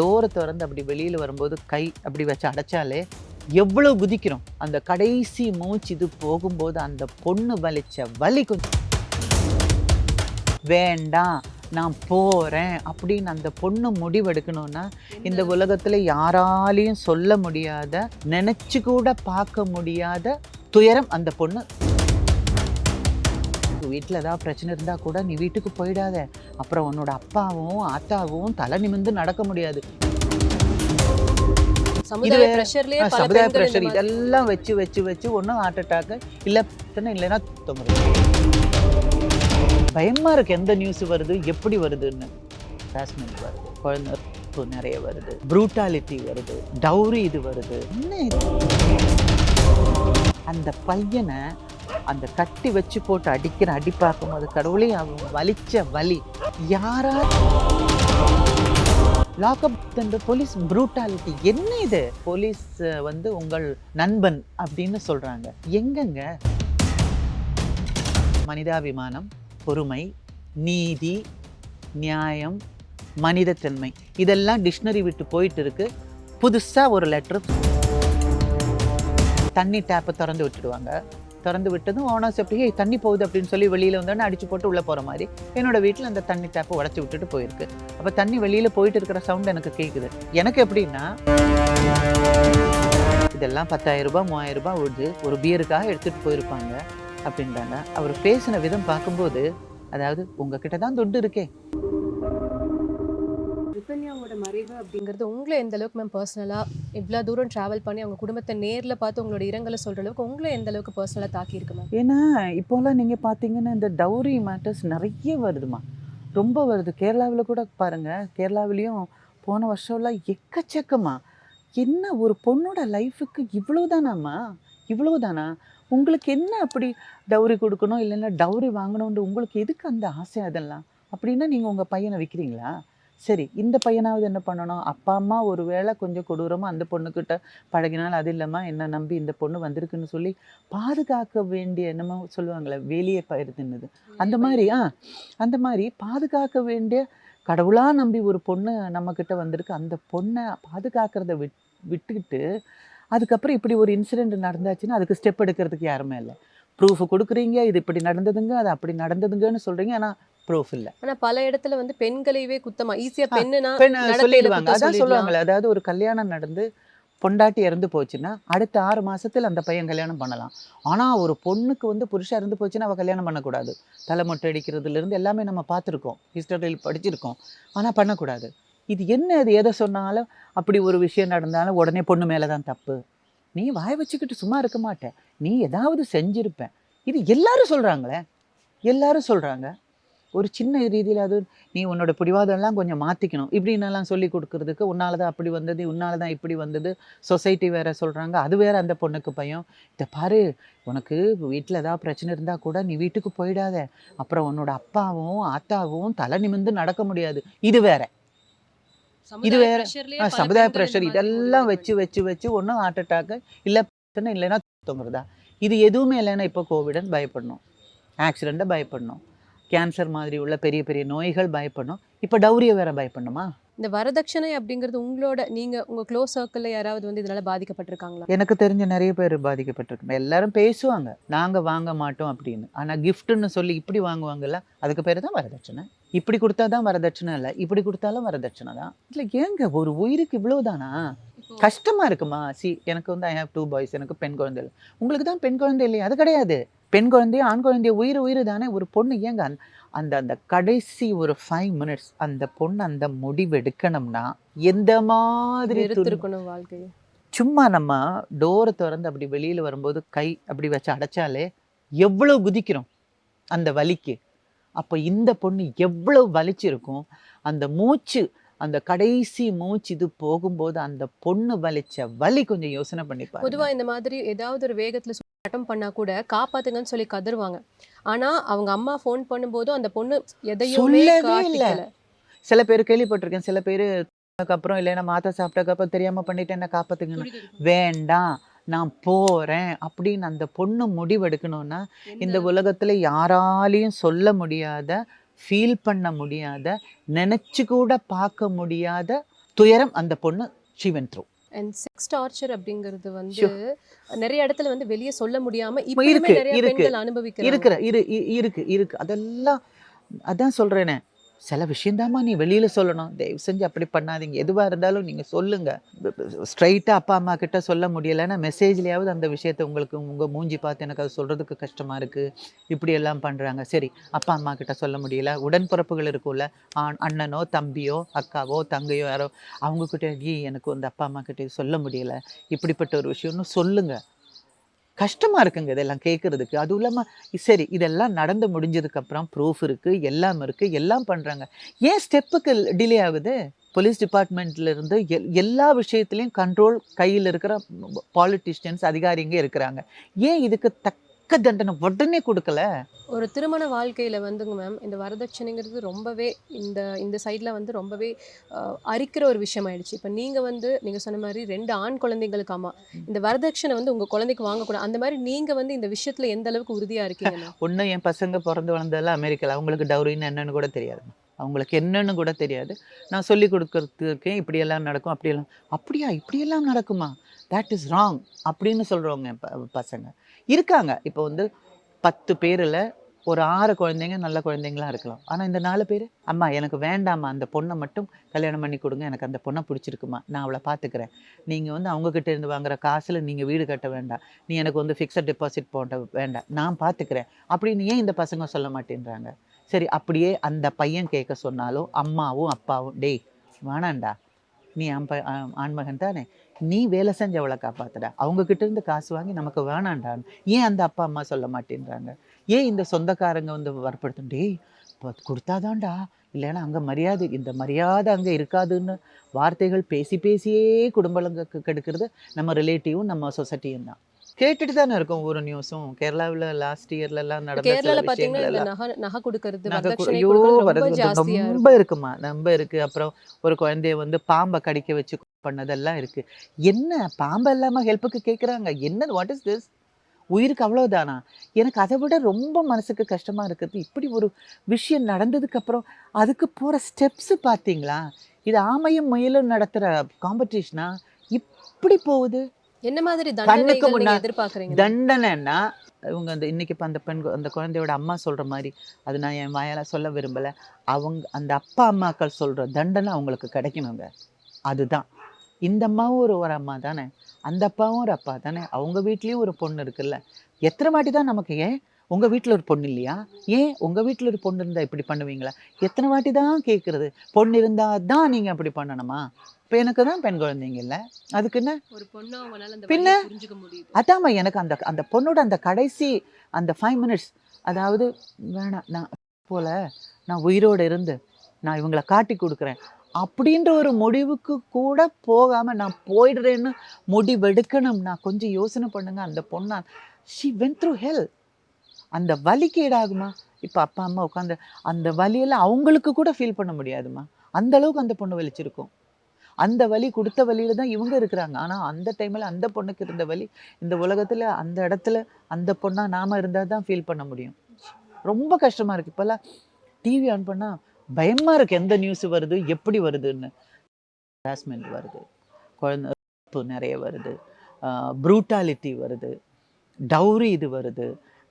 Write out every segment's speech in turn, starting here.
டோரை திறந்து அப்படி வெளியில் வரும்போது கை அப்படி வச்சு அடைச்சாலே எவ்வளோ குதிக்கிறோம். அந்த கடைசி மூச்சு இது போகும்போது அந்த பொண்ணு வலிச்ச வலி கொஞ்சம். வேண்டாம் நான் போகிறேன் அப்படின்னு அந்த பொண்ணு முடிவெடுக்கணும்னா இந்த உலகத்தில் யாராலையும் சொல்ல முடியாத நினச்சி கூட பார்க்க முடியாத துயரம் அந்த பொண்ணு வீட்டில் ஏதாவது பிரச்சனை இருந்தால் கூட நீ வீட்டுக்கு போயிடாத. அப்புறம் உன்னோட அப்பாவும் ஆத்தாவும் தலை நிமிர்ந்து நடக்க முடியாது. சமுதாய ப்ரெஷர் இதெல்லாம் வச்சு வச்சு வச்சு ஒன்றும் ஹார்ட் அட்டாக்கு இல்லை இல்லைன்னா தொங்குது பயமா இருக்கு எந்த நியூஸ் வருது எப்படி வருதுன்னு. ஹராஸ்மெண்ட் வருது குழந்தை நிறைய வருது ப்ரூட்டாலிட்டி வருது டவுரி இது வருது. என்ன அந்த பையனை அந்த கட்டி வச்சு போட்டு அடிக்கிற அடி பார்க்கும்போது கடவுளே அவன் வலிச்ச வலி. யாரா? லாக்அப் இந்த போலீஸ் ப்ரூட்டாலிட்டி என்ன இது? போலீஸ் வந்து உங்கள் நண்பன் அப்படின்னு சொல்றாங்க. எங்கங்க? மனிதாபிமானம் பொறுமை நீதி நியாயம் மனிதத்தன்மை. இதெல்லாம் டிக்ஷனரி விட்டு போயிட்டு இருக்கு. புதுசா ஒரு லெட்ரு தண்ணி டேப்பை திறந்து விட்டுடுவாங்க. திறந்து விட்டதும் ஓனர்ஸ் எப்படியே தண்ணி போகுது அப்படின்னு சொல்லி வெளியில் வந்தோடனே அடிச்சு போட்டு உள்ளே போகிற மாதிரி என்னோட வீட்டில் அந்த தண்ணி டேப்பை உடச்சி விட்டுட்டு போயிருக்கு. அப்போ தண்ணி வெளியில் போயிட்டு இருக்கிற சவுண்ட் எனக்கு கேட்குது எனக்கு எப்படின்னா இதெல்லாம் பத்தாயிரம் ரூபாய் மூவாயிரம் ரூபாய் விடுது ஒரு பியருக்காக எடுத்துகிட்டு போயிருப்பாங்க அப்படின்றாங்க. அவர் பேசின விதம் பார்க்கும்போது அதாவது உங்ககிட்ட தான் துட்டு இருக்கே. ரிப்பன்யாவோட மறைவு அப்படிங்கிறது உங்களை எந்த அளவுக்கு மேம் பர்சனலா இவ்வளவு தூரம் டிராவல் பண்ணி அவங்க குடும்பத்தை நேர்ல பார்த்து உங்களோட இரங்கலை சொல்ற அளவுக்கு உங்களை எந்த அளவுக்கு பர்சனலா தாக்கி இருக்கு மேம் ஏன்னா இப்போல்லாம் நீங்கள் பார்த்தீங்கன்னா இந்த டவுரி மேட்டர்ஸ் நிறைய வருதுமா. ரொம்ப வருது. கேரளாவில் கூட பாருங்க. கேரளாவிலையும் போன வருஷம்லாம் எக்கச்சக்கமா. என்ன ஒரு பொண்ணோட லைஃபுக்கு இவ்வளோதானாம்மா இவ்வளோதானா உங்களுக்கு என்ன அப்படி டவுரி கொடுக்கணும்? இல்லைன்னா டவுரி வாங்கணும்னு உங்களுக்கு எதுக்கு அந்த ஆசை அதெல்லாம்? அப்படின்னா நீங்கள் உங்கள் பையனை விற்கிறீங்களா சரி இந்த பையனாவது என்ன பண்ணணும்? அப்பா அம்மா ஒரு வேளை கொஞ்சம் கொடூரமாக அந்த பொண்ணுக்கிட்ட பழகினால் அது இல்லாமல் என்ன நம்பி இந்த பொண்ணு வந்திருக்குன்னு சொல்லி பாதுகாக்க வேண்டிய என்னமோ சொல்லுவாங்களே வேலியே பயிர் தின்னுது. அந்த மாதிரி ஆ அந்த மாதிரி பாதுகாக்க வேண்டிய கடவுளாக நம்பி ஒரு பொண்ணு நம்மக்கிட்ட வந்திருக்கு. அந்த பொண்ணை பாதுகாக்கிறத விட் விட்டுக்கிட்டு அதுக்கப்புறம் இப்படி ஒரு இன்சிடெண்ட் நடந்தாச்சுன்னா அதுக்கு ஸ்டெப் எடுக்கிறதுக்கு யாருமே இல்லை. ப்ரூஃப் கொடுக்குறீங்க இது இப்படி நடந்ததுங்க அது அப்படி நடந்ததுங்கன்னு சொல்கிறீங்க ஆனால் ப்ரூஃப் இல்லை. ஆனா பல இடத்துல வந்து பெண்களையவே குத்தமா ஈஸியா ஆ, பெண்ணுனா சொல்லிடுவாங்க. அதான். சொல்லுவாங்களே அதாவது ஒரு கல்யாணம் நடந்து பொண்டாட்டி இறந்து போச்சுன்னா அடுத்த ஆறு மாசத்துல அந்த பையன் கல்யாணம் பண்ணலாம். ஆனா ஒரு பொண்ணுக்கு வந்து புருஷன் இறந்து போச்சுன்னா அவ கல்யாணம் பண்ணக்கூடாது. தலை மொட்டை அடிக்கிறதுல இருந்து எல்லாமே நம்ம பார்த்துருக்கோம். ஹிஸ்டரியில் படிச்சிருக்கோம். ஆனா பண்ணக்கூடாது. இது என்ன அது எதை சொன்னாலும் அப்படி ஒரு விஷயம் நடந்தாலும் உடனே பொண்ணு மேலே தான் தப்பு. நீ வாய் வச்சுக்கிட்டு சும்மா இருக்க மாட்ட. நீ ஏதாவது செஞ்சிருப்ப. இது எல்லாரும் சொல்றாங்களே? எல்லாரும் சொல்றாங்க. ஒரு சின்ன ரீதியில் அது நீ உன்னோட பிடிவாதம்லாம் கொஞ்சம் மாற்றிக்கணும் இப்படின்னெல்லாம் சொல்லி கொடுக்கறதுக்கு உன்னால தான் அப்படி வந்தது உன்னால தான் இப்படி வந்தது. சொசைட்டி வேற சொல்கிறாங்க அது வேற அந்த பொண்ணுக்கு பயம். இதை பாரு உனக்கு வீட்டில் ஏதாவது பிரச்சனை இருந்தால் கூட நீ வீட்டுக்கு போயிடாத. அப்புறம் உன்னோட அப்பாவும் ஆத்தாவும் தலை நிமிர்ந்து நடக்க முடியாது. இது வேற. இது வேற. சமுதாய ப்ரெஷர் இதெல்லாம் வச்சு வச்சு வச்சு ஒன்றும் ஹார்ட் அட்டாக்கு இல்லை பிரச்சனை இல்லைன்னா தொங்குறதா? இது எதுவுமே இல்லைன்னா இப்போ கோவிடன் பயப்படணும். ஆக்சிடெண்ட்டை பயப்படணும். கேன்சர் மாதிரி உள்ள பெரிய பெரிய நோய்கள் பயப்படணும். இப்போ டௌரியை வேற பயப்படணுமா? இந்த வரதட்சணை அப்படிங்கிறது உங்களோட நீங்க உங்க க்ளோஸ் சர்க்கிள்ல யாராவது வந்து இதனால பாதிக்கப்பட்டிருக்காங்களா? எனக்கு தெரிஞ்ச நிறைய பேர் பாதிக்கப்பட்டிருக்கு எல்லாரும் பேசுவாங்க. நாங்கள் வாங்க மாட்டோம் அப்படின்னு. ஆனால் கிஃப்ட்டுன்னு சொல்லி இப்படி வாங்குவாங்கல்ல அதுக்கு பேர் தான் வரதட்சணை. இப்படி கொடுத்தா தான் வரதட்சணை இல்லை இப்படி கொடுத்தாலும் வரதட்சணை தான். இல்லை ஏங்க ஒரு உயிருக்கு இவ்வளவுதானா கஷ்டமா இருக்குமா? சி எனக்கு வந்து ஐ ஹேவ் டூ பாய்ஸ் எனக்கு பெண் குழந்தை இல்லை. உங்களுக்கு தான் பெண் குழந்தை இல்லையா? அது கிடையாது. பெண் குழந்தைய ஆண் குழந்தைய உயிர் உயிர் தானே? ஒரு பொண்ணு ஏங்க அந்த- அந்த கடைசி ஒரு ஃபைவ் மினிட்ஸ் அந்த பொண்ணு அந்த முடிவு எடுக்கணும்னா எந்த மாதிரி வெறுத்திருக்கணும் வாழ்க்கையை. சும்மா நம்ம டோரை திறந்து அப்படி வெளியில் வரும்போது கை அப்படி வச்சு அடைச்சாலே எவ்வளோ குதிக்கிறோம் அந்த வலிக்கு. அப்போ இந்த பொண்ணு எவ்வளோ வலிச்சிருக்கும்? அந்த மூச்சு அந்த கடைசி மூச்சு இது போகும்போது அந்த பொண்ணு வலிச்ச வலி கொஞ்சம் யோசனை பண்ணி பொதுவா இந்த மாதிரி ஏதாவது ஒரு வேகத்துல சட்டம் பண்ணா கூட காப்பாத்துங்கன்னு சொல்லி கதறுவாங்க ஆனா அவங்க அம்மா ஃபோன் பண்ணும்போதும் அந்த பொண்ணு எதையுமே இல்ல. சில பேர் கேள்விப்பட்டிருக்கேன். சில பேர் அப்புறம் இல்லைன்னா மாத்த சாப்பிட்டக்கப்புறம் தெரியாம பண்ணிட்டு என்ன காப்பாத்துங்கன்னு. வேண்டாம் நான் போறேன் அப்படின்னு அந்த பொண்ணு முடிவெடுக்கணும்னா இந்த உலகத்துல யாராலையும் சொல்ல முடியாத ஃபீல் பண்ண முடியாத நினைச்சு கூட பார்க்க முடியாத துயரம் அந்த பொண்ணு she went through and sex torture அப்படிங்கிறது வந்து நிறைய இடத்துல வந்து வெளியே சொல்ல முடியாம இப்போ இருக்கு, நிறைய இருக்கு. பெண்கள் அனுபவிக்கிறாங்க. இருக்கிற இரு இ- இருக்கு இருக்கு. அதெல்லாம் அதான் சொல்றேனே. சில விஷயந்தாம்மா நீ வெளியில் சொல்லணும். தயவு செஞ்சு அப்படி பண்ணாதீங்க. எதுவாக இருந்தாலும் நீங்கள் சொல்லுங்கள் ஸ்ட்ரைட்டாக அப்பா அம்மா கிட்ட சொல்ல முடியலைன்னா மெசேஜ்லேயாவது அந்த விஷயத்தை உங்களுக்கு உங்கள் மூஞ்சி பார்த்து எனக்கு அது சொல்கிறதுக்கு கஷ்டமாக இருக்கு. இப்படி எல்லாம் சரி அப்பா அம்மா கிட்ட சொல்ல முடியல. உடன்பிறப்புகள் இருக்கும்ல. அண்ணனோ தம்பியோ அக்காவோ தங்கையோ யாரோ அவங்கக்கிட்ட எனக்கு அந்த அப்பா அம்மா கிட்ட சொல்ல முடியல. இப்படிப்பட்ட ஒரு விஷயம்னு சொல்லுங்கள் கஷ்டமாக இருக்குங்க இதெல்லாம் கேட்குறதுக்கு அதுவும் இல்லாமல் சரி இதெல்லாம் நடந்து முடிஞ்சதுக்கப்புறம் ப்ரூஃப் இருக்குது எல்லாம் இருக்குது எல்லாம் பண்ணுறாங்க ஏன் ஸ்டெப்புக்கு டிலே ஆகுது? போலீஸ் டிபார்ட்மெண்ட்லேருந்து எல்- எல்லா விஷயத்துலேயும் கண்ட்ரோல் கையில் இருக்கிற பாலிட்டிஷியன்ஸ் அதிகாரிங்க இருக்கிறாங்க. ஏன் இதுக்கு தக்க தண்டனை உடனே கொடுக்கல. ஒரு திருமண வாழ்க்கையில வந்துங்க மேம் இந்த வரதட்சணைங்கிறது ரொம்பவே இந்த இந்த சைடில் வந்து ரொம்பவே அரிக்கிற ஒரு விஷயம் ஆயிடுச்சு இப்போ நீங்க வந்து நீங்க சொன்ன மாதிரி ரெண்டு ஆண் குழந்தைங்களுக்கு ஆமா இந்த வரதட்சணை வந்து உங்க குழந்தைக்கு வாங்கக்கூடாது. அந்த மாதிரி நீங்க வந்து இந்த விஷயத்துல எந்த அளவுக்கு உறுதியா இருக்கீங்க? ஒன்று என் பசங்க பிறந்து வளர்ந்ததெல்லாம் அமெரிக்காவில் அவங்களுக்கு டவுரின்னு என்னன்னு கூட தெரியாது. அவங்களுக்கு என்னன்னு கூட தெரியாது. நான் சொல்லி கொடுக்கறதுக்கு இப்படியெல்லாம் நடக்கும் அப்படியெல்லாம். அப்படியா? இப்படியெல்லாம் நடக்குமா? தட் இஸ் ராங் அப்படின்னு சொல்கிறவங்க பசங்க. இருக்காங்க. இப்போ வந்து பத்து பேரில் ஒரு ஆறு குழந்தைங்க நல்ல குழந்தைங்களா இருக்கலாம். ஆனால் இந்த நாலு பேர் அம்மா எனக்கு வேண்டாம்மா அந்த பொண்ணை மட்டும் கல்யாணம் பண்ணி கொடுங்க. எனக்கு அந்த பொண்ணை பிடிச்சிருக்குமா? நான் அவளை பார்த்துக்கிறேன் நீங்கள் வந்து அவங்கக்கிட்ட இருந்து வாங்குற காசில் நீங்கள் வீடு கட்ட வேண்டாம். நீ எனக்கு வந்து ஃபிக்ஸட் டெபாசிட் போட்ட வேண்டாம். நான் பார்த்துக்கிறேன் அப்படின்னு ஏன் இந்த பசங்க சொல்ல மாட்டேன்றாங்க? சரி அப்படியே அந்த பையன் கேட்க சொன்னாலும் அம்மாவும் அப்பாவும் டேய் வேணாண்டா நீ அம்ப ஆண்மகன் தானே. நீ வேலை செஞ்சு அவளை காப்பாத்துடா. அவங்க கிட்ட இருந்து காசு வாங்கி நமக்கு வேணாண்டான்னு. ஏன் அந்த அப்பா அம்மா சொல்ல மாட்டேன்றாங்க? ஏன் இந்த சொந்தக்காரங்க வந்து வற்படுத்தும் இப்போ கொடுத்தாதான்டா. இல்லைன்னா அங்கே மரியாதை இந்த மரியாதை அங்கே இருக்காதுன்னு வார்த்தைகள் பேசி பேசியே குடும்பங்களுக்கு கெடுக்கிறது நம்ம ரிலேட்டிவும் நம்ம சொசைட்டியும் தான். கேட்டுட்டு தானே இருக்கோம் ஒவ்வொரு நியூஸும் கேரளாவில் லாஸ்ட் இயர்லலாம் நடந்த சில கேரளால பாத்தீங்கன்னா எல்லாம் நகை நகை கொடுக்கறது ஐயோ ரொம்ப இருக்கும்? ரொம்ப இருக்கு. அப்புறம் ஒரு குழந்தைய வந்து பாம்பை கடிக்க வச்சு பண்ணதெல்லாம் இருக்கு. என்ன? பாம்பை இல்லாம ஹெல்ப்புக்கு கேக்குறாங்க. என்ன? வாட் இஸ் திஸ் உயிருக்கு அவ்வளவுதானா? எனக்கு அதை விட ரொம்ப மனசுக்கு கஷ்டமா இருக்குது. இப்படி ஒரு விஷயம் நடந்ததுக்கு அப்புறம் அதுக்கு போற ஸ்டெப்ஸ் பாத்தீங்களா? இது ஆமையும் முயலும் நடத்துற காம்படிஷனா இப்படி போகுது. என்ன மாதிரி கண்ணுக்கு தண்டனைகள் நீங்க முன்னா- எதிர்பார்க்கறீங்க? தண்டனைன்னா இவங்க அந்த இன்னைக்கு இப்போ அந்த பெண் அந்த குழந்தையோட அம்மா சொல்ற மாதிரி அது நான் என் வாயால சொல்ல விரும்பல. அவங்க அந்த அப்பா அம்மாக்கள் சொல்ற தண்டனை அவங்களுக்கு கிடைக்கணுங்க. அதுதான். இந்த அம்மாவும் ஒரு ஒரு அம்மா தானே. அந்த அப்பாவும் ஒரு அப்பா தானே. அவங்க வீட்லயும் ஒரு பொண்ணு இருக்குல்ல. எத்தனை வாட்டி தான் நமக்கு ஏன் உங்க வீட்ல ஒரு பொண்ணு இல்லையா? ஏன் உங்க வீட்ல ஒரு பொண்ணு இருந்தா இப்படி பண்ணுவீங்களா? எத்தனை வாட்டி தான் கேட்கறது பொண்ணு இருந்தா தான் நீங்க அப்படி பண்ணணுமா? இப்போ எனக்கு தான் பெண் குழந்தைங்க இல்லை. அதுக்கு என்ன? ஒரு பொண்ணு பின்ன? அதாம்மா எனக்கு அந்த அந்த பொண்ணோட அந்த கடைசி அந்த ஃபைவ் மினிட்ஸ் அதாவது வேணாம் நான் போல நான் உயிரோடு இருந்து நான் இவங்களை காட்டி கொடுக்குறேன். அப்படின்ற ஒரு முடிவுக்கு கூட போகாம நான் போயிடுறேன்னு முடிவெடுக்கணும். நான் கொஞ்சம் யோசனை பண்ணுங்க அந்த பொண்ணா ஷி வென் த்ரூ ஹெல் அந்த வலிக்கு ஈடாகுமா இப்போ அப்பா அம்மா உட்காந்து அந்த வலியெல்லாம் அவங்களுக்கு கூட ஃபீல் பண்ண முடியாதுமா? அந்த அளவுக்கு அந்த பொண்ணு வலிச்சிருக்கும். அந்த வலி கொடுத்த வழியில தான் இவங்க இருக்கிறாங்க. ஆனா அந்த டைம்ல அந்த பொண்ணுக்கு இருந்த வலி இந்த உலகத்துல அந்த இடத்துல அந்த பொண்ணா நாம இருந்தா தான் ஃபீல் பண்ண முடியும். ரொம்ப கஷ்டமா இருக்கு. இப்போல்லாம் டிவி ஆன் பண்ணால் பயமா இருக்கு. எந்த நியூஸ் வருது எப்படி வருதுன்னு. ஹராஸ்மெண்ட் வருது. குழந்தை நிறைய வருது. ப்ரூட்டாலிட்டி வருது. டவுரி இது வருது.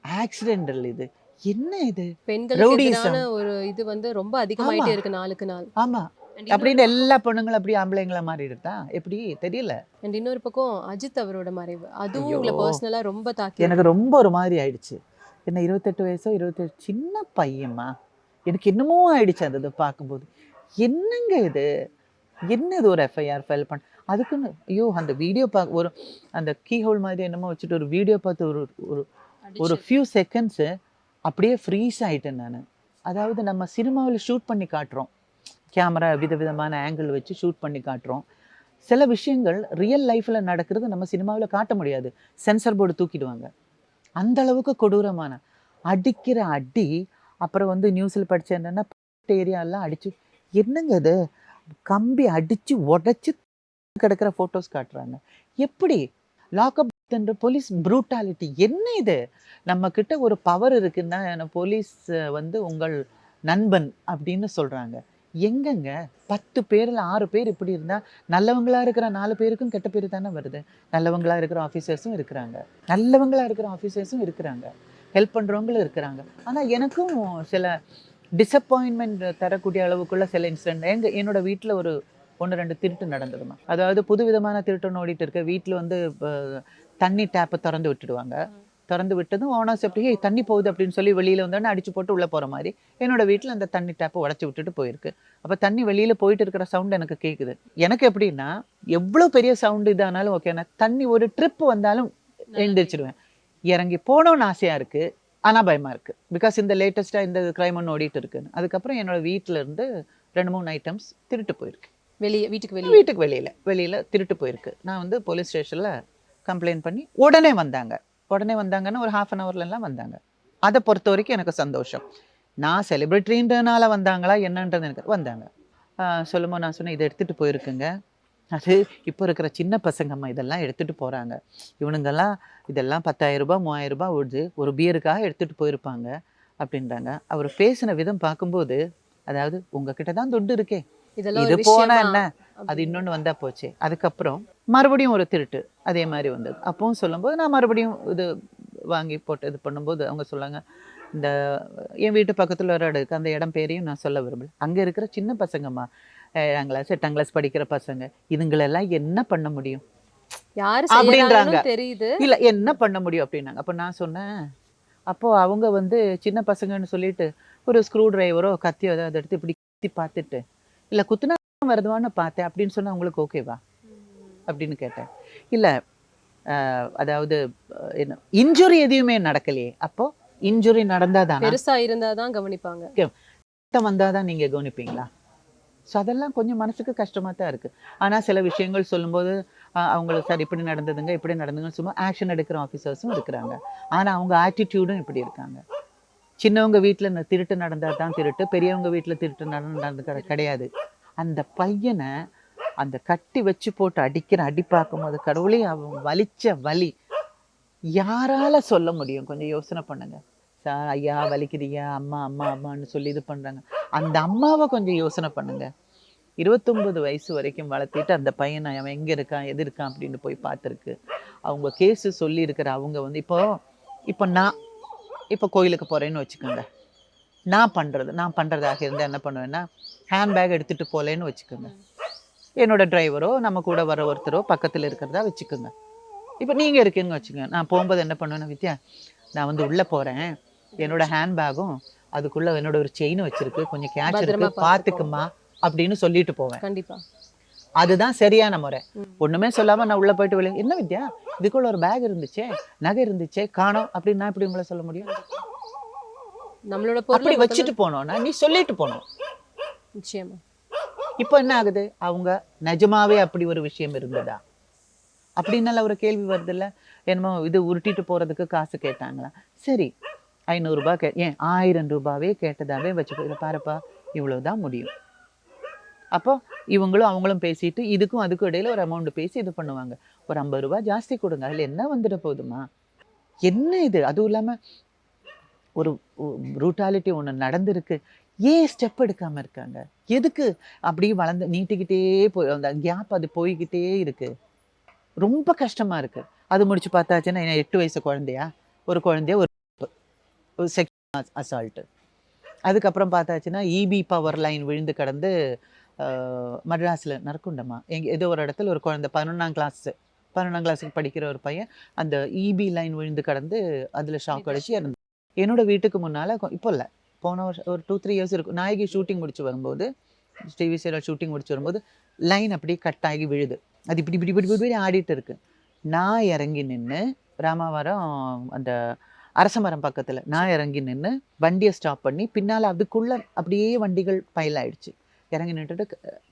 ஆக்சிடென்டல் இது. என்ன இது? பெண்களுக்கு ஒரு இது வந்து ரொம்ப அதிகமாயிட்டே. இருக்கு நாளுக்கு நாள். ஆமா. அப்படின்னு எல்லா பொண்ணுங்களும் அப்படி ஆம்பளைங்களா மாறிடுதா எப்படி? தெரியல. And இன்னொரு பக்கம் அஜித் அவரோட மறைவு. அதுவும். உங்களை பர்சனலா ரொம்ப தாக்கி எனக்கு ரொம்ப ஒரு மாதிரி ஆயிடுச்சு. என்ன இருபத்தெட்டு வயசோ இருபத்தெட்டு சின்ன பையன்மா. எனக்கு என்னமோ ஆயிடுச்சு அந்த இதை பார்க்கும்போது. என்னங்க இது? என்ன இது ஒரு எஃப்ஐஆர் ஃபைல் பண்ண? அதுக்குன்னு ஐயோ அந்த வீடியோ பார்க்க ஒரு அந்த கீ ஹோல் மாதிரி என்னமோ வச்சுட்டு ஒரு வீடியோ பார்த்து ஒரு ஒரு ஒரு ஃபியூ செகண்ட்ஸு அப்படியே ஃப்ரீஸ் ஆயிட்டேன் நான். அதாவது நம்ம சினிமாவில் ஷூட் பண்ணி காட்டுறோம். கேமரா விதவிதமான ஆங்கிள் வச்சு ஷூட் பண்ணி காட்டுறோம். சில விஷயங்கள் ரியல் லைஃப்பில் நடக்கிறது நம்ம சினிமாவில் காட்ட முடியாது. சென்சர் போர்டு தூக்கிடுவாங்க. அந்த அளவுக்கு கொடூரமான. அடிக்கிற அடி அப்புறம் வந்து நியூஸில் படிச்ச என்னன்னா ஏரியாலாம் அடிச்சு என்னங்க இது? கம்பி அடிச்சு உடைச்சு கிடக்கிற ஃபோட்டோஸ் காட்டுறாங்க. எப்படி? லாக்அப் என்ற போலீஸ் ப்ரூட்டாலிட்டி என்ன இது? நம்ம கிட்ட ஒரு பவர் இருக்குன்னா போலீஸ் வந்து உங்கள் நண்பன் அப்படின்னு சொல்றாங்க. எங்கங்க? பத்து பேரில் ஆறு பேர் இப்படி இருந்தால் நல்லவங்களா இருக்கிற நாலு பேருக்கும் கெட்ட பேர் தானே வருது. நல்லவங்களா இருக்கிற ஆஃபீஸர்ஸும் இருக்கிறாங்க. நல்லவங்களா இருக்கிற ஆஃபீஸர்ஸும் இருக்கிறாங்க. ஹெல்ப் பண்ணுறவங்களும் இருக்கிறாங்க. ஆனால் எனக்கும் சில டிசப்பாயின்மெண்ட் தரக்கூடிய அளவுக்குள்ள சில இன்சிடென்ட் எங்க என்னோட வீட்டில் ஒரு ஒன்று ரெண்டு திருட்டு நடந்ததுமா அதாவது புது விதமான திருட்டுன்னு ஓடிட்டு இருக்க வீட்டில் வந்து தண்ணி டேப்பை திறந்து விட்டுடுவாங்க. திறந்து விட்டதும் எப்படி "ஏய், தண்ணி போகுது அப்படின்னு சொல்லி வெளியில் வந்தோடனே அடிச்சு போட்டு உள்ளே போகிற மாதிரி. என்னோட வீட்டில் அந்த தண்ணி டேப்பை உடச்சி விட்டுட்டு போயிருக்கு. அப்போ தண்ணி வெளியில் போயிட்டு இருக்கிற சவுண்ட் எனக்கு கேட்குது எனக்கு எப்படின்னா எவ்வளோ பெரிய சவுண்டு இதானாலும் ஓகே நான் தண்ணி ஒரு ட்ரிப் வந்தாலும் எழுந்திரிச்சிடுவேன் இறங்கி போகணும்னு ஆசையாக இருக்குது ஆனால் பயமாக இருக்குது பிகாஸ் இந்த லேட்டஸ்ட்டாக இந்த க்ரைம் ஒன்று ஓடிட்டு இருக்குன்னு. அதுக்கப்புறம் என்னோட வீட்டில் இருந்து ரெண்டு மூணு ஐட்டம்ஸ் திருட்டு போயிருக்கு. வெளியே வீட்டுக்கு வெளியே? வீட்டுக்கு வெளியில். வெளியில் திருட்டு போயிருக்கு. நான் வந்து போலீஸ் ஸ்டேஷனில் கம்ப்ளைண்ட் பண்ணி உடனே வந்தாங்க. உடனே வந்தாங்கன்னா ஒரு ஹாஃப் அன் ஹவர்லலாம் வந்தாங்க. அதை பொறுத்த வரைக்கும் எனக்கு சந்தோஷம். நான் செலிப்ரிட்டின்றனால வந்தாங்களா என்னன்றது எனக்கு வந்தாங்க. சொல்லும்போது நான் சொன்னேன் இதை எடுத்துகிட்டு போயிருக்குங்க. அது இப்போ இருக்கிற சின்ன பசங்கம்மா இதெல்லாம் எடுத்துகிட்டு போகிறாங்க இவனுங்கெல்லாம் இதெல்லாம் பத்தாயிரம் ரூபாய் மூவாயிரம் ரூபாய் ஓடுது. ஒரு பியருக்காக எடுத்துகிட்டு போயிருப்பாங்க அப்படின்றாங்க. அவர் பேசின விதம் பார்க்கும்போது அதாவது உங்ககிட்ட தான் துட்டு இருக்கே. இது ஒரு போனா விஷயமா? என்ன? அது இன்னொன்று வந்தா போச்சு. அதுக்கப்புறம் மறுபடியும் ஒரு திருட்டு அதே மாதிரி வந்தது. அப்பவும் சொல்லும்போது நான் மறுபடியும் இது வாங்கி போட்டு இது பண்ணும்போது அவங்க சொன்னாங்க இந்த என் வீட்டு பக்கத்தில் ஒரு இடம் இருக்குது அந்த இடம் பேரையும் நான் சொல்ல விரும்பல. அங்கே இருக்கிற சின்ன பசங்கம்மா ஏழாம் கிளாஸ் எட்டாம் கிளாஸ் படிக்கிற பசங்க இதுங்களெல்லாம் என்ன பண்ண முடியும்? யாரு அப்படின்றாங்க. தெரியுது. இல்லை என்ன பண்ண முடியும் அப்படின்னாங்க. அப்போ நான் சொன்னேன் அப்போ அவங்க வந்து சின்ன பசங்கன்னு சொல்லிட்டு ஒரு ஸ்க்ரூ டிரைவரோ கத்தியோ ஏதாவது எடுத்து இப்படி குத்தி பார்த்துட்டு இல்லை குத்துனா வருதுவான்னு பார்த்தேன் அப்படின்னு சொன்னா உங்களுக்கு ஓகேவா அப்படின்னு கேட்டேன். இல்லை அதாவது என்ன இன்ஜுரி எதுவுமே நடக்கலையே. அப்போ இன்ஜுரி நடந்தாதானா? பெருசா இருந்தாதான் கவனிப்பாங்க. ரத்தம் வந்தாதான் நீங்க கவனிப்பீங்களா? ஸோ அதெல்லாம் கொஞ்சம் மனசுக்கு கஷ்டமா தான் இருக்கு. ஆனா சில விஷயங்கள் சொல்லும்போது அவங்களுக்கு சார் இப்படி நடந்ததுங்க இப்படி நடந்துங்க சும்மா ஆக்ஷன் எடுக்கிற ஆஃபீஸர்ஸும் இருக்கிறாங்க. ஆனா அவங்க ஆட்டிடியூடும் இப்படி இருக்காங்க. சின்னவங்க வீட்டில் திருட்டு நடந்தா தான் திருட்டு பெரியவங்க வீட்டில் திருட்டு நடந்து கிடையாது. அந்த பையனை அந்த கட்டி வச்சு போட்டு அடிக்கிற அடி பார்க்கும்போது கடவுளே அவன் வலிச்ச வலி. யாரால சொல்ல முடியும்? கொஞ்சம் யோசனை பண்ணுங்க. சார் ஐயா வலிக்குதுய்யா அம்மா அம்மா அம்மான்னு சொல்லி இது பண்ணுறாங்க அந்த அம்மாவை கொஞ்சம் யோசனை பண்ணுங்க. இருபத்தொம்பது வயசு வரைக்கும் வளர்த்திட்டு அந்த பையனை அவன் எங்கே இருக்கான் எது இருக்கான் அப்படின்னு போய் பார்த்துருக்கு. அவங்க கேஸு சொல்லியிருக்கிற அவங்க வந்து இப்போ இப்போ நான் இப்போ கோயிலுக்கு போகிறேன்னு வச்சுக்கோங்க. நான் பண்ணுறது நான் பண்ணுறதாக இருந்தால் என்ன பண்ணுவேன்னா ஹேண்ட்பேக் எடுத்துகிட்டு போகலேன்னு வச்சுக்கோங்க. என்னோட டிரைவரோ நம்ம கூட வர ஒருத்தரோ பக்கத்துல இருக்கிறதா வச்சுக்கோங்க. இப்போ நீங்க இருக்கீங்கன்னு வச்சுக்கோங்க. நான் போகும்போது என்ன பண்ணுவேன்னா வித்யா நான் வந்து உள்ள போறேன். என்னோட ஹேண்ட்பேக்கும் அதுக்குள்ள என்னோட ஒரு செயின் வச்சிருக்கு. கொஞ்சம் பத்திரமா இருக்கு பாத்துக்குமா அப்படின்னு சொல்லிட்டு போவேன். கண்டிப்பா. அதுதான் சரியான முறை. ஒண்ணுமே சொல்லாம நான் உள்ள போயிட்டு வெளியே என்ன வித்யா? இதுக்குள்ள ஒரு பேக் இருந்துச்சே நகை இருந்துச்சே காணோம் அப்படின்னு நான் எப்படி உங்களை சொல்ல முடியும்? நம்மளோட அப்படி வச்சுட்டு போனோம்னா நீ சொல்லிட்டு போனோம் நிச்சயமா. இப்போ என்ன ஆகுது? அவங்க நிஜமாவே அப்படி ஒரு விஷயம் இருந்ததா? அப்படின்னால ஒரு கேள்வி வருதுல்ல. என்னமோ இது உருட்டிட்டு போறதுக்கு காசு கேட்டாங்களா? சரி ஐநூறுரூபா கே ஏன் ஆயிரம் ரூபாவே கேட்டதாவே வச்சுக்கோ. இதை பாருப்பா இவ்வளவுதான் முடியும். அப்போ இவங்களும் அவங்களும் பேசிட்டு இதுக்கும் அதுக்கும் இடையில ஒரு அமௌண்ட் பேசி இது பண்ணுவாங்க. ஒரு ஐம்பது ரூபாய் ஜாஸ்தி கொடுங்க. அதில் என்ன வந்துட போகுதுமா? என்ன இது? அதுவும் இல்லாம ஒரு ப்ரூட்டாலிட்டி ஒண்ணு நடந்திருக்கு. ஏன் ஸ்டெப் எடுக்காம இருக்காங்க? எதுக்கு அப்படியே வளர்ந்து நீட்டிக்கிட்டே போய் அந்த கேப் அது போய்கிட்டே இருக்கு. ரொம்ப கஷ்டமா இருக்கு. அது முடிச்சு பார்த்தாச்சுன்னா என்ன எட்டு வயசு குழந்தையா? ஒரு குழந்தைய ஒரு செக்ஷன் அசால்ட்டு அதுக்கப்புறம் பார்த்தாச்சுன்னா இபி பவர் லைன் விழுந்து கடந்து மட்ராஸில் நரக்குண்டமா எங்க ஏதோ ஒரு இடத்துல ஒரு குழந்தை பதினொன்றாம் கிளாஸ் பன்னெண்டாம் கிளாஸுக்கு படிக்கிற ஒரு பையன் அந்த இபி லைன் விழுந்து கடந்து அதில் ஷாக் அடிச்சு இறந்து. என்னோட வீட்டுக்கு முன்னால் இப்போ இல்லை. போன வருஷம் ஒரு டூ த்ரீ இயர்ஸ் இருக்கும். நாயகி ஷூட்டிங் முடிச்சு வரும்போது டிவி சீரியல் ஷூட்டிங் முடிச்சு வரும்போது லைன் அப்படியே கட் ஆகி விழுது. அது இப்படி இப்படி இப்படி இப்படி ஆடிட்டு இருக்கு. நான் இறங்கி நின்று ராமாவரம் அந்த அரசமரம் பக்கத்தில் நான் இறங்கி நின்று வண்டியை ஸ்டாப் பண்ணி பின்னால் அதுக்குள்ளே அப்படியே வண்டிகள் பயில் ஆயிடுச்சு. இறங்கி நின்றுட்டு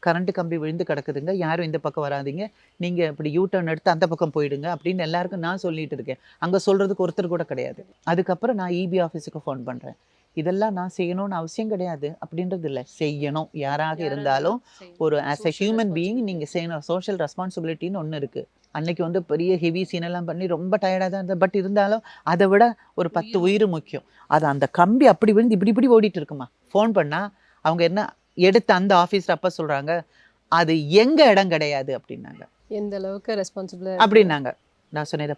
கரண்ட் கம்பி விழுந்து கிடக்குதுங்க. யாரும் இந்த பக்கம் வராதீங்க. நீங்கள் இப்படி யூ டர்ன் எடுத்து அந்த பக்கம் போயிடுங்க அப்படின்னு எல்லாருக்கும் நான் சொல்லிட்டு இருக்கேன். அங்கே சொல்கிறதுக்கு ஒருத்தர் கூட கிடையாது. அதுக்கப்புறம் நான் இபி ஆஃபீஸுக்கு ஃபோன் பண்ணுறேன் இதெல்லாம் நான் செய்யணும்னு அவசியம் கிடையாது அப்படின்றது இல்லை செய்யணும். யாராக இருந்தாலும் ஒரு ஆஸ் எ ஹியூமன் பீயிங் நீங்கள் செய்யணும். சோஷியல் ரெஸ்பான்சிபிலிட்டின்னு ஒன்று இருக்குது அன்னைக்கு வந்து பெரிய ஹெவி சீனெல்லாம் பண்ணி ரொம்ப டயர்டாக தான் இருந்தது பட் இருந்தாலும் அதை விட ஒரு பத்து உயிர் முக்கியம். அது அந்த கம்பி அப்படி விழுந்து இப்படி இப்படி ஓடிட்டு இருக்குமா? ஃபோன் பண்ணால் அவங்க என்ன எடுத்த அந்த ஆஃபீஸர் அப்போ சொல்கிறாங்க அது எங்க இடம் கிடையாது அப்படின்னாங்க. எந்த அளவுக்கு ரெஸ்பான்சிபிள் அப்படின்னாங்க. நான் சொன்னேன் இதை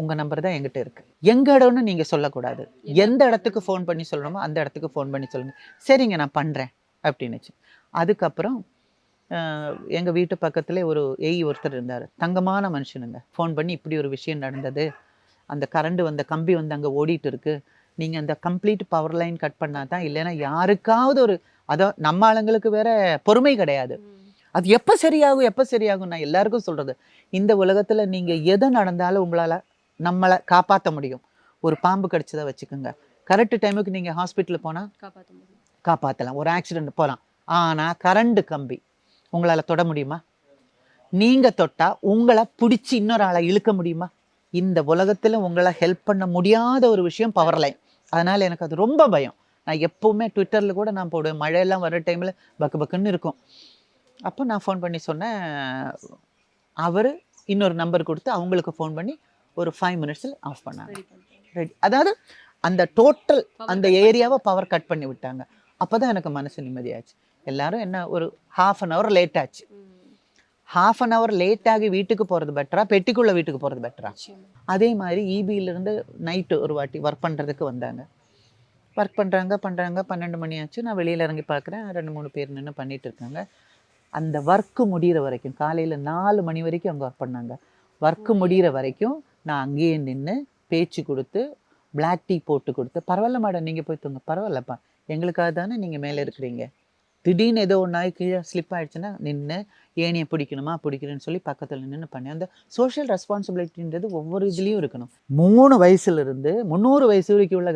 உங்கள் நம்பர் தான் எங்கிட்ட இருக்குது எங்க இடம்னு நீங்கள் சொல்லக்கூடாது. எந்த இடத்துக்கு ஃபோன் பண்ணி சொல்லணுமோ அந்த இடத்துக்கு ஃபோன் பண்ணி சொல்லுங்கள் சரிங்க நான் பண்ணுறேன் அப்படின்னுச்சு. அதுக்கப்புறம் எங்கள் வீட்டு பக்கத்தில் ஒரு ஏய் ஒருத்தர் இருந்தார். தங்கமான மனுஷனுங்க. ஃபோன் பண்ணி இப்படி ஒரு விஷயம் நடந்தது. அந்த கரண்ட் வந்த கம்பி வந்து அங்கே ஓடிட்டு இருக்கு. நீங்கள் அந்த கம்ப்ளீட் பவர் லைன் கட் பண்ணால் தான் இல்லைன்னா யாருக்காவது ஒரு அதோ நம்ம ஆளுங்களுக்கு வேற பொறுமை கிடையாது. அது எப்போ சரியாகும் எப்போ சரியாகும் நான் எல்லாருக்கும் சொல்கிறது இந்த உலகத்தில் நீங்கள் எது நடந்தாலும் உங்களால் நம்மளை காப்பாற்ற முடியும். ஒரு பாம்பு கடிச்சதை வச்சுக்கோங்க. கரெக்ட் டைமுக்கு நீங்க ஹாஸ்பிட்டல் போனா காப்பாற்ற முடியும். காப்பாற்றலாம் ஒரு ஆக்சிடென்ட் போகலாம் ஆனா கரண்ட் கம்பி உங்களால தொட முடியுமா? நீங்க தொட்டா உங்களை பிடிச்சி இன்னொரு ஆளை இழுக்க முடியுமா? இந்த உலகத்துல உங்களை ஹெல்ப் பண்ண முடியாத ஒரு விஷயம் பவர் லைன் அதனால எனக்கு அது ரொம்ப பயம். நான் எப்பவுமே ட்விட்டர்ல கூட நான் போடுவேன். மழையெல்லாம் வர டைம்ல பக்கு பக்குன்னு இருக்கும். அப்போ நான் ஃபோன் பண்ணி சொன்னேன். அவர் இன்னொரு நம்பர் கொடுத்து அவங்களுக்கு ஃபோன் பண்ணி ஒரு ஃபைவ் மினிட்ஸில் ஆஃப் பண்ணாங்க. ரெடி அதாவது அந்த டோட்டல் அந்த ஏரியாவை பவர் கட் பண்ணி விட்டாங்க. அப்போ தான் எனக்கு மனசு நிம்மதியாச்சு. எல்லாரும் என்ன ஒரு ஹாஃப் அன் ஹவர் லேட் ஆச்சு. ஹாஃப் அன் ஹவர் லேட் ஆகி வீட்டுக்கு போகிறது பெட்டரா பெட்டிக்குள்ளே வீட்டுக்கு போகிறது பெட்டரா அதே மாதிரி இபியிலேருந்து நைட்டு ஒரு வாட்டி ஒர்க் பண்ணுறதுக்கு வந்தாங்க. ஒர்க் பண்ணுறாங்க பண்ணுறாங்க பன்னெண்டு மணி ஆச்சு. நான் வெளியில் இறங்கி பார்க்குறேன் ரெண்டு மூணு பேர் நின்று பண்ணிட்டு இருக்காங்க. அந்த ஒர்க்கு முடிகிற வரைக்கும் காலையில் நாலு மணி வரைக்கும் அவங்க ஒர்க் பண்ணாங்க. ஒர்க்கு முடிகிற வரைக்கும் நான் அங்கேயே நின்று பேச்சு கொடுத்து பிளாக் டீ போட்டு கொடுத்து பரவாயில்ல மேடம் நீங்கள் போய் தூங்க. பரவாயில்லப்பா எங்களுக்காக தானே நீங்கள் மேலே இருக்கிறீங்க? திடீர்னு ஏதோ ஒரு நாய் கீழே ஸ்லிப் ஆகிடுச்சுன்னா நின்று ஏனியை பிடிக்கணுமா பிடிக்கிறேன்னு சொல்லி பக்கத்தில் நின்று பண்ணி. அந்த சோஷியல் ரெஸ்பான்சிபிலிட்டின்றது ஒவ்வொரு இதுலேயும் இருக்கணும். மூணு வயசுலேருந்து முந்நூறு வயசு வரைக்கும் உள்ள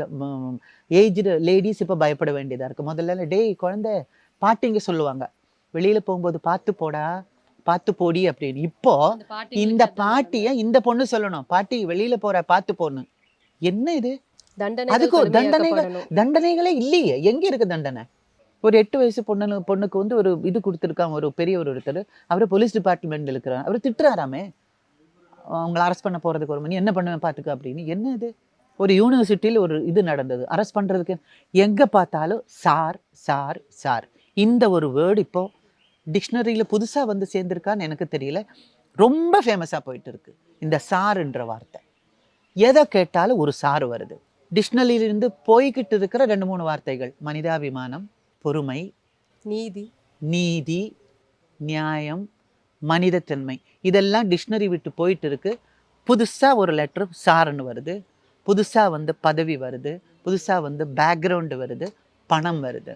ஏஜ்டு லேடிஸ் இப்போ பயப்பட வேண்டியதாக இருக்குது முதல்ல டேய் குழந்தை பாட்டிங்க சொல்லுவாங்க. வெளியில் போகும்போது பார்த்து போடா பார்த்து போடி அப்படின்னு. இப்போ இந்த பாட்டியை இந்த பொண்ணு சொல்லணும். பாட்டி வெளியில போற பார்த்து போன்னு. என்ன இது? அதுக்கு ஒரு தண்டனைகள் தண்டனைகளே இல்லையே. எங்க இருக்கு தண்டனை? ஒரு எட்டு வயசு பொண்ணு பொண்ணுக்கு வந்து ஒரு இது கொடுத்துருக்காங்க. ஒரு பெரியவர் ஒருத்தர். அவர் போலீஸ் டிபார்ட்மெண்ட் இருக்கிறார். அவர் திட்டுறாராமே. அவங்கள அரெஸ்ட் பண்ண போறதுக்கு ஒரு மணி என்ன பண்ணுவேன் பார்த்துக்க அப்படின்னு. என்ன இது? ஒரு யூனிவர்சிட்டியில் ஒரு இது நடந்தது. அரெஸ்ட் பண்றதுக்கு எங்க பார்த்தாலும் சார் சார் சார். இந்த ஒரு வேர்டு இப்போ டிக்ஷனரியில் புதுசா வந்து சேர்ந்திருக்கான்னு எனக்கு தெரியல. ரொம்ப ஃபேமஸாக போயிட்டு இருக்கு இந்த சாருன்ற வார்த்தை. எதை கேட்டாலும் ஒரு சாறு வருது. டிக்ஷனரியிலிருந்து போய்கிட்டு இருக்கிற ரெண்டு மூணு வார்த்தைகள். மனிதாபிமானம் பொறுமை நீதி நீதி நியாயம் மனிதத்தன்மை. இதெல்லாம் டிக்ஷனரி விட்டு போயிட்டு இருக்கு புதுசாக ஒரு லெட்டர் சாருன்னு வருது. புதுசாக வந்து பதவி வருது. புதுசாக வந்து பேக்ரவுண்டு வருது. பணம் வருது.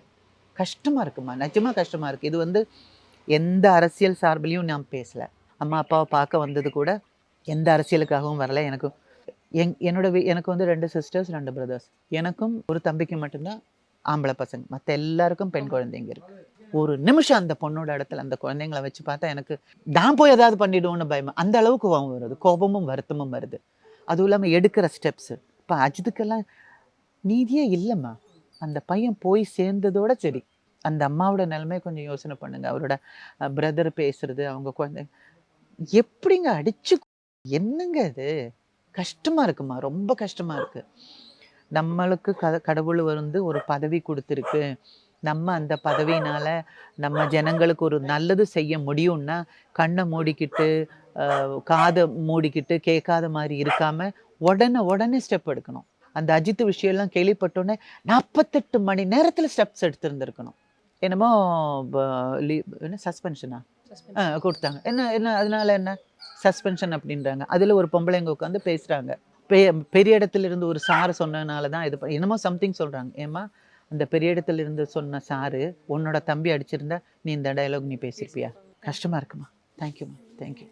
கஷ்டமாக இருக்குமா? நிஜமாக கஷ்டமாக இருக்குது இது வந்து எந்த அரசியல் சார்பிலையும் நான் பேசலை. அம்மா அப்பாவை பார்க்க வந்தது கூட எந்த அரசியலுக்காகவும் வரல. எனக்கு என் என்னோட எனக்கு வந்து ரெண்டு சிஸ்டர்ஸ் ரெண்டு பிரதர்ஸ் எனக்கும் ஒரு தம்பிக்கு மட்டும்தான் ஆம்பளை பசங்க. மற்ற எல்லாருக்கும் பெண் குழந்தைங்க இருக்கு. ஒரு நிமிஷம் அந்த பொண்ணோட இடத்துல அந்த குழந்தைங்கள வச்சு பார்த்தா எனக்கு நான் போய் ஏதாவது பண்ணிடுவோன்னு பயமா? அந்த அளவுக்கு கோபம் வருது. கோபமும் வருத்தமும் வருது. அதுவும் இல்லாமல் எடுக்கிற ஸ்டெப்ஸு இப்போ அஜித்துக்கெல்லாம் நீதியே இல்லைம்மா. அந்த பையன் போய் சேர்ந்ததோட சரி. அந்த அம்மாவோட நிலைமை கொஞ்சம் யோசனை பண்ணுங்க. அவரோட பிரதர் பேசுறது அவங்க குழந்தை. எப்படிங்க அடிச்சு என்னங்க இது? கஷ்டமா இருக்குமா? ரொம்ப கஷ்டமா இருக்கு. நம்மளுக்கு க கடவுள் வந்து ஒரு பதவி கொடுத்துருக்கு. நம்ம அந்த பதவியினால நம்ம ஜனங்களுக்கு ஒரு நல்லது செய்ய முடியும்னா கண்ணை மூடிக்கிட்டு காதை மூடிக்கிட்டு கேட்காத மாதிரி இருக்காம உடனே உடனே ஸ்டெப் எடுக்கணும். அந்த அஜித் விஷயம்லாம் கேள்விப்பட்டோன்னே நாற்பத்தெட்டு மணி நேரத்தில் ஸ்டெப்ஸ் எடுத்திருந்திருக்கணும். என்னமோ ப- லீ- என்ன சஸ்பென்ஷனா கொடுத்தாங்க. என்ன என்ன அதனால என்ன? சஸ்பென்ஷன் அப்படின்றாங்க. அதில் ஒரு பொம்பளைங்க உட்காந்து பேசுகிறாங்க பெரிய இடத்துல இருந்து ஒரு சாரு சொன்னதுனால தான் இது என்னமோ சம்திங் சொல்கிறாங்க ஏம்மா அந்த பெரிய இடத்துல இருந்து சொன்ன சாரு உன்னோட தம்பி அடிச்சிருந்தா நீ இந்த டயலாக் நீ பேசியிருப்பியா கஷ்டமாக இருக்குமா? தேங்க்யூம்மா தேங்க்யூ